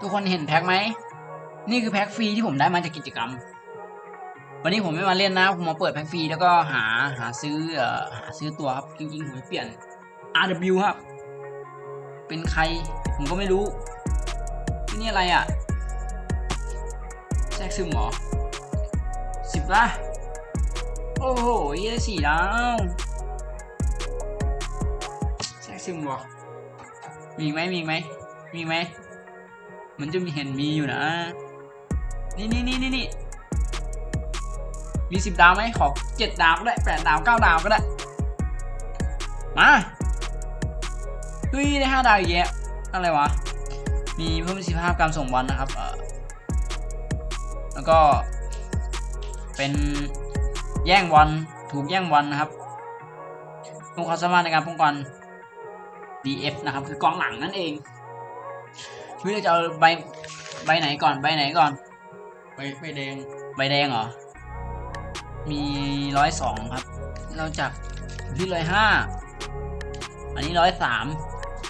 ทุกคนเห็นแพ็คไหม นี่คือแพ็คฟรีที่ผมได้มาจากกิจกรรม วันนี้ผมไม่มาเล่นนะ ผมมาเปิดแพ็คฟรีแล้วก็หาหาซื้อเอ่อหาซื้อตัวครับ จริงๆ ผมจะเปลี่ยน RW ครับ เป็นใครผมก็ไม่รู้ ที่นี่อะไรอะแทรกซึมหรอสิบละโอ้โหยี่สี่ดาวแทรกซึมวะมีอีไหมมีไหมมีไหม มันจะมีเห็นมีอยู่นะ นี่นี่นี่นี่นี่มีสิบดาวไหมขอเจ็ดดาวก็ได้แปดดาวเก้าดาวก็ได้ มาเฮ้ยได้ห้าดาวอีกแยะอะไรวะ มีเพิ่มประสิทธิภาพการส่งบอลนะครับเออแล้วก็ เป็นแย่งบอลถูกแย่งบอลนะครับเพิ่มความสามารถในการป้องกัน DF นะครับ คือกองหลังนั่นเอง เฮ้ยเราจะเอาใบใบไหนก่อนใบไหนก่อนใบใบแดงใบแดงเหรอ มีร้อยสองครับ เราจากอยู่ที่ร้อยห้าอันนี้ร้อยสาม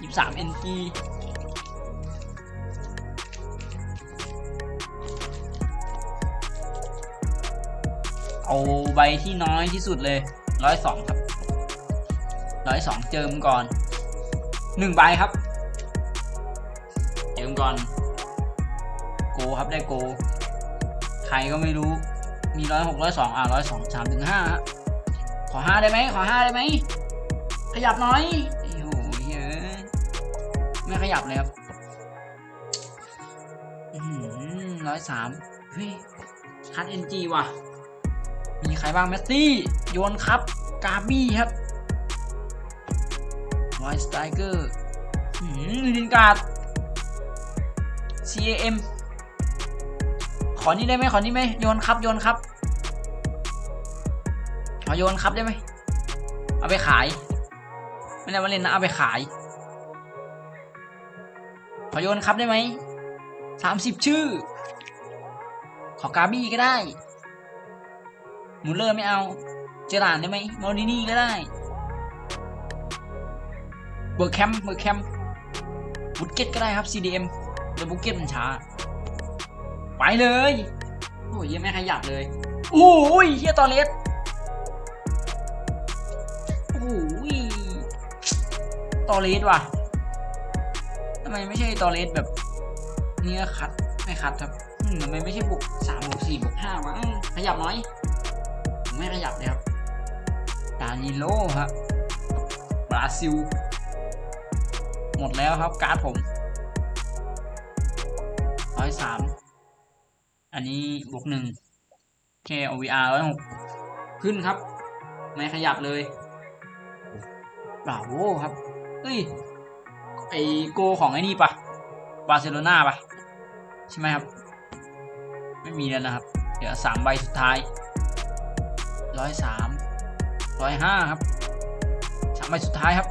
ยี่สามเอ็นจีเอาใบที่น้อยที่สุดเลยร้อยสองครับร้อยสองเจิมก่อนหนึ่งใบครับเจิม ก่อน โกครับได้โก ใครก็ไม่รู้ มีร้อยหกร้อยสองอะร้อยสองสามถึงห้าขอห้าได้ไหมขอห้าได้ไหม ขยับน่อยโอ้โหเฮ้ยไม่ขยับเลยครับร้อยสามเฮ้ยคัดเอ็นจีว่ะ มีใครบ้าง เมสซี่ โยนครับ กาบี้ครับไวสไตเกอร์ลินการ์ด CAM ขอนี่ได้ไหมขอนี่ไหมโยนครับโยนครับขอโยนครับได้ไหมเอาไปขาย ไม่ได้มาเล่นนะเอาไปขาย ขอโยนครับได้ไหมสามสิบชื่อ ขอกาบี้ก็ได้มูเลอร์ไม่เอา เจอรานได้ไหมมอนินี่ก็ได้เบอร์แคมเบอร์แคมบุตเก็ตก็ได้ครับ CDM แต่บุตเก็ตมันช้า ไปเลย โอ้ยยังไม่ขยับเลยโอ้ยเฮียตอเลสโอ้ยตอเลสว่ะทำไมไม่ใช่ตอเลสแบบ เนี่ก็คัดไม่คัดครับทำไมไม่ใช่บวกสามบวกสี่บวกห้าวะขยับน้อยไม่ขยับเลยครับดานิโลครับบราซิล หมดแล้วครับการ์ดผม อยสามอันนี้บวกหนึ่งแค่ OVR ร้อยหกขึ้นครับ ไม่ขยับเลยบราโวครับ เอ้ย ไอโกของไอ้นี่ปะบาร์เซโลนาปะใช่ไหมครับ ไม่มีแล้วนะครับเดี๋ยวสามใบสุดท้ายร้อยสามร้อยห้าครับสามใบสุดท้ายครับ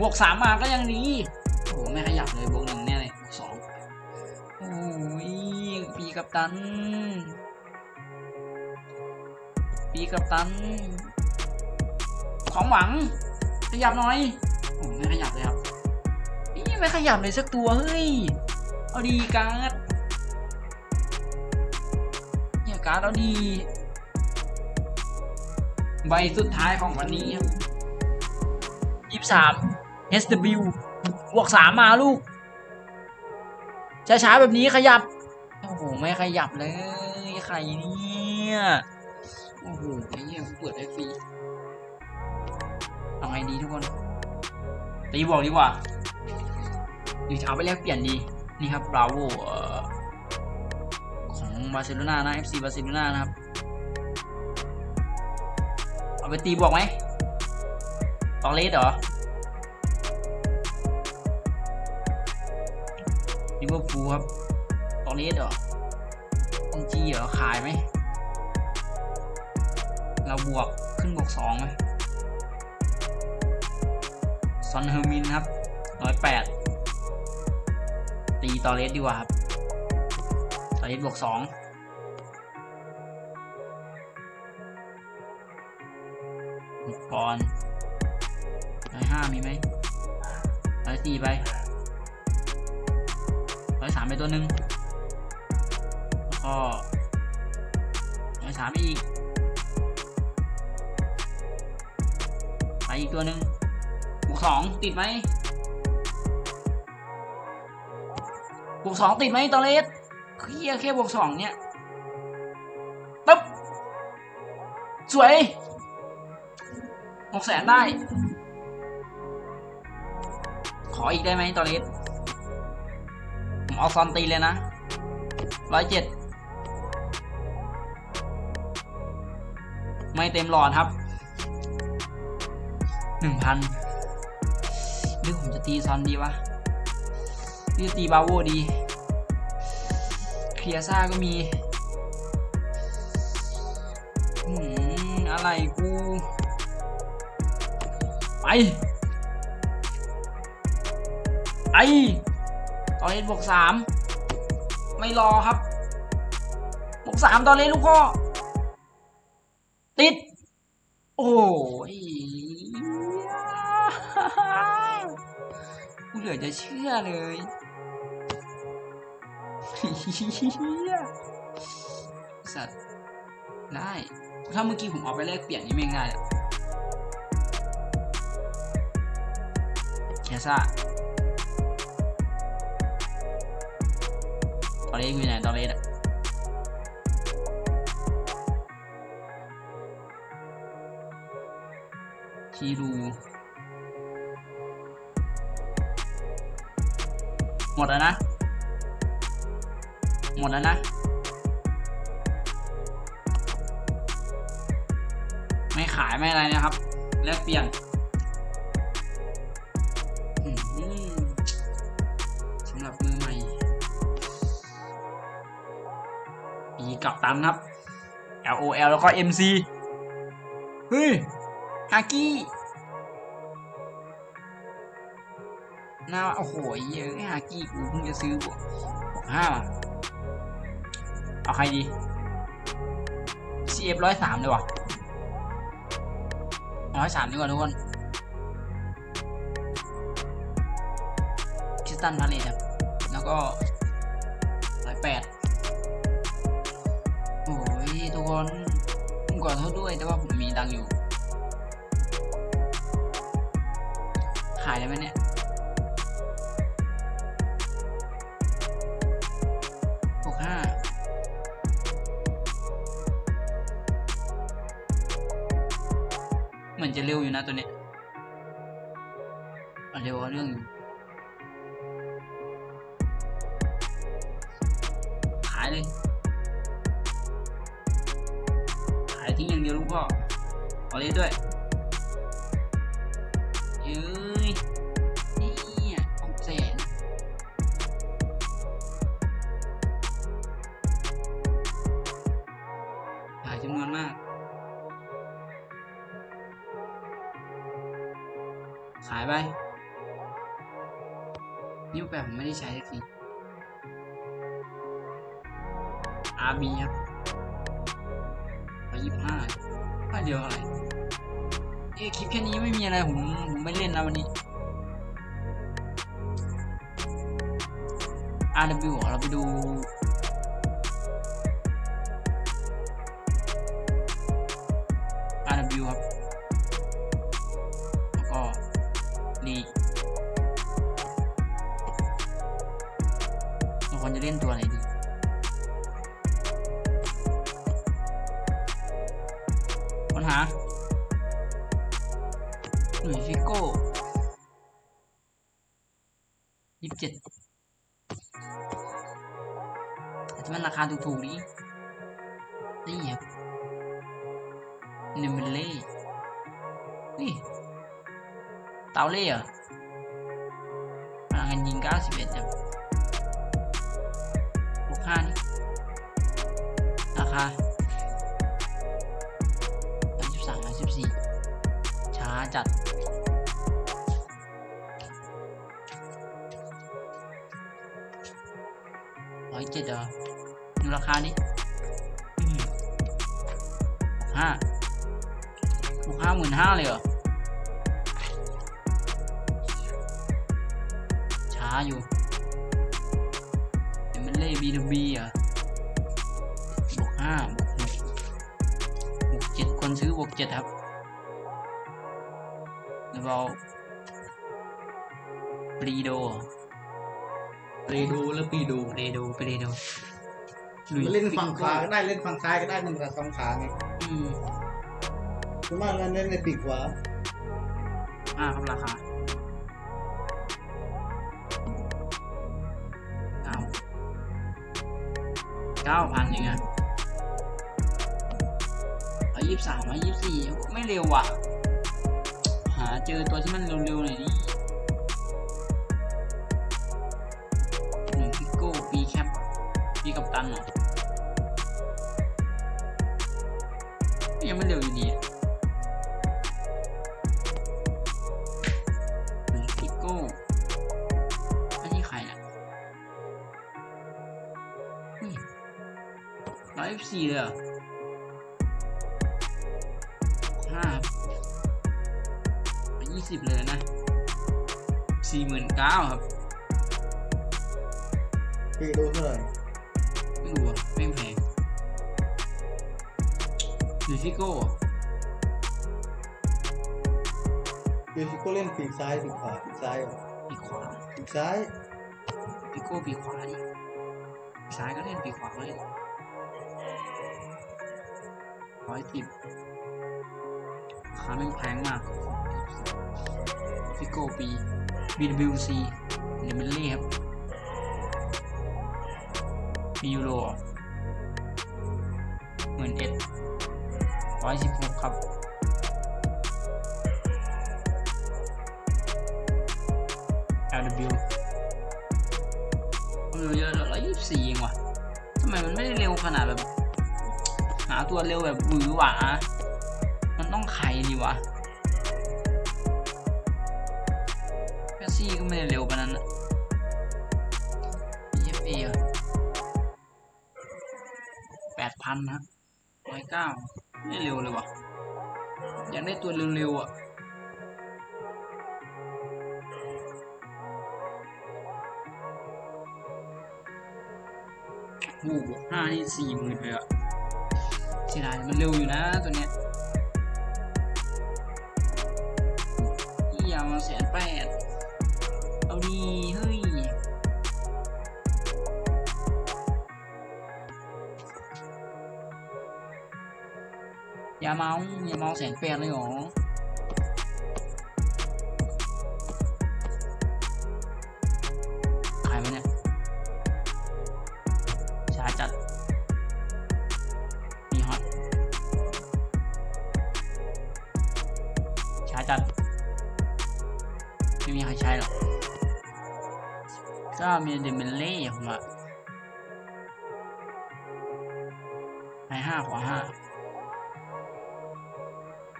บวกสามมาก็ยังดี โอ้โหไม่ขยับเลยบวกหนึ่งแน่เลยบวกสองโอ้ยปีกับตัน ปีกับตันของหวัง ขยับหน่อยโอ้ไม่ขยับเลยครับนี่ไม่ขยับเลยสักตัวเฮ้ยเอาดีการ์ดเนี่ยการ์ดเอาดี ใบสุดท้ายของวันนี้ครับยี่สาม SW บวกสามมาลูก ช้าๆแบบนี้ขยับ โอ้โห ไม่ขยับเลย ใครเนี่ย โอ้โห ไอ้เหี้ยเปิดได้ฟรีเอาไงดีทุกคน ตีบอกดีกว่าหรือจะเอาไปแลกเปลี่ยนดี นี่ครับบราโวของบาร์เซโลนานะ FC บาร์เซโลนานะครับ เอาไปตีบวกไหมตองเลสเหรอ ลิเวอร์พูลครับตอนนี้เหรอตองจีเหรอขายไหม เราบวกขึ้นบวกสองไหมซอนเฮอร์มินครับร้อยแปดตีตอเลสดีกว่าครับตอเลสบวกสองหกปอนร้อยห้ามีไหมร้อยสี่ไป สามไปตัวหนึ่งแล้วก็ไปสามอีก ไปอีกตัวหนึ่งบวกสองติดไหมบวกสองติดไหมตอเลสเฮียแค่บวกสองเนี่ยปึ๊บสวยหกแสนได้ ขออีกได้ไหมตอเลส ผมเอาซอนตีเลยนะร้อยเจ็ดไม่เต็มหลอดครับหนึ่งพันหรือผมจะตีซอนดีวะหรือตีบาโวดีเคลียร์ซ่าก็มีอืมอะไรกู ไปไอ ตอนเล่นบวกสามไม่รอครับบวกสามตอนเล่นลูกพ่อติด โอ้ยกูเหลือจะเชื่อเลยสัตว์ได้ถ้าเมื่อกี้ผมเอาไปแลกเปลี่ยนนี่ไม่งได้อะแคซ่า อเลสอยู่ไหนตอเลสอะชีรูหมดแล้วนะ หมดแล้วนะ ไม่ขายไม่อะไรนะครับ แลกเปลี่ยน ปีกับตันครับ L O L แล้วก็ M C เฮ้ยฮากี้น่าโอ้โหเยอะฮากี้กูเพิ่งจะซื้อบวกห้าเอาใครดี CF ร้อยสามเลยว่ะร้อยสามดีกว่าทุกคนคริสตันพาเลตแล้วก็ร้อยแปด ขอโทษด้วยแต่ว่าผมมีดังอยู่ขายได้ไหมเนี่ยหกห้าเหมือนจะเร็วอยู่นะตัวเนี้ยอะเร็วเอาเรื่องอยู่ขายเลย เดียวลูกพ่อเอาเลยด้วยเอ้ยนี่อะหกแสนขายจำนวนมาก ขายไปนิ้วแปดผมไม่ได้ใช้สักที RB ครับ ร้อยยี่สิบห้าห้าเดียวอะไรเอ๊คลิปแค่นี้ไม่มีอะไรผมผมไม่เล่นนะวันนี้ RW เราไปดู RW ครับแล้วก็ลีกเราควรจะเล่นตัวไหนดี ถูกๆนี้นี่ครับเนมเบเล่นี่เตาเล่เหรอพลังงานยิง 91ครับบวก5นี่ราคา33 34ช้าจัดร้อยเจ็ดเหรอ ดูราคานี้ห้าบวกห้าหมื่นห้าเลยเหรอ ช้าอยู่มันเล่บีดบีอะบวกห้าบวกหกบวกเจ็ดคนซื้อบวกเจ็ดครับหรือเราปรีโดเรดูแล้วปีดูปรีโดปรีโด เล่นฝั่งขวาก็ได้เล่นฝั่งซ้ายก็ได้หนึ่งกับสองขาไงอืมส่วนมากเราเล่นในปีกขวาอ่าครับราคาเก้าเก้าพันเองอะร้อยยี่สิบสามร้อยยี่สิบสี่ไม่เร็วว่ะ หาเจอตัวที่มันเร็วๆหน่อยดิ ปีกับตันเหรอยังไม่เร็วอยู่ดีอะหนึ่งพิโก้อันนี้ใครน่ะร้อยสี่เลยเหรอห้ายี่สิบเลยนะสี่หมื่นเก้าครับปีกดูเท่าไหร่ ไม่รู้อะไม่แพงหรือฟิโก้อะเดฟิโก้เล่นปีกซ้ายปีกขวาปีกซ้ายเหรอปีกขวาปีกซ้ายฟิโก้ปีกขวาดิปีกซ้ายก็เล่นปีกขวาก็เล่นร้อยสิบราคาไม่งแพงมากฟิโก้ปี BWC เดมิเล่ครับียูโรหมื่นเอ็ดร้อยสิบหกครับ LW ความเร็วเยอะร้อยยี่สิบสี่เองว่ะทำไมมันไม่ได้เร็วขนาดแบบ หาตัวเร็วแบบหวือหวามันต้องใครดีวะแคสซี่ก็ไม่ได้เร็วปานนั้น ดพันนะร้อยเก้าไม่เร็วเลยวะอยากได้ตัวเร็วๆอะโหหห้านี่สี่หมื่นเลยอะเสียดายมันเร็วอยู่นะตัวเนี้ย เมาอย่าเมาแสนแปดเลยหรอขายไหมเนี่ยช้าจัด มีฮอตช้าจัด ไม่มีใครใช้หรอกก็มีเดมเบลเล่ผมอะไอห้าขวาห้า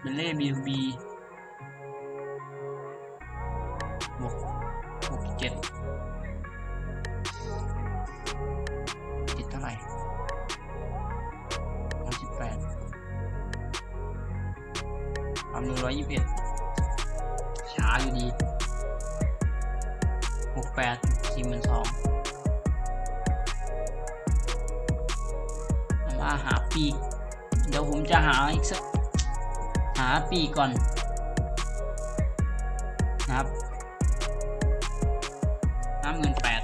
เบลเล่บีบีบวกบวกเจ็ดติดเท่าไหร่ร้อยสิบแปดความเร็วร้อยยี่สิบเอ็ดช้าอยู่ดีหกแปดสี่หมื่นสองมาหาปีก เดี๋ยวผมจะหาอีกสัก หาปีก่อนนะครับห้าหมื่นแปด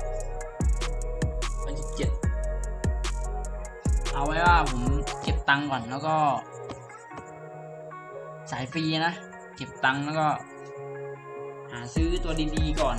ร้อยสิบเจ็ดเอาไว้ว่าผมเก็บตังค์ก่อนแล้วก็ สายฟรีนะ เก็บตังค์แล้วก็ หาซื้อตัวดีๆก่อน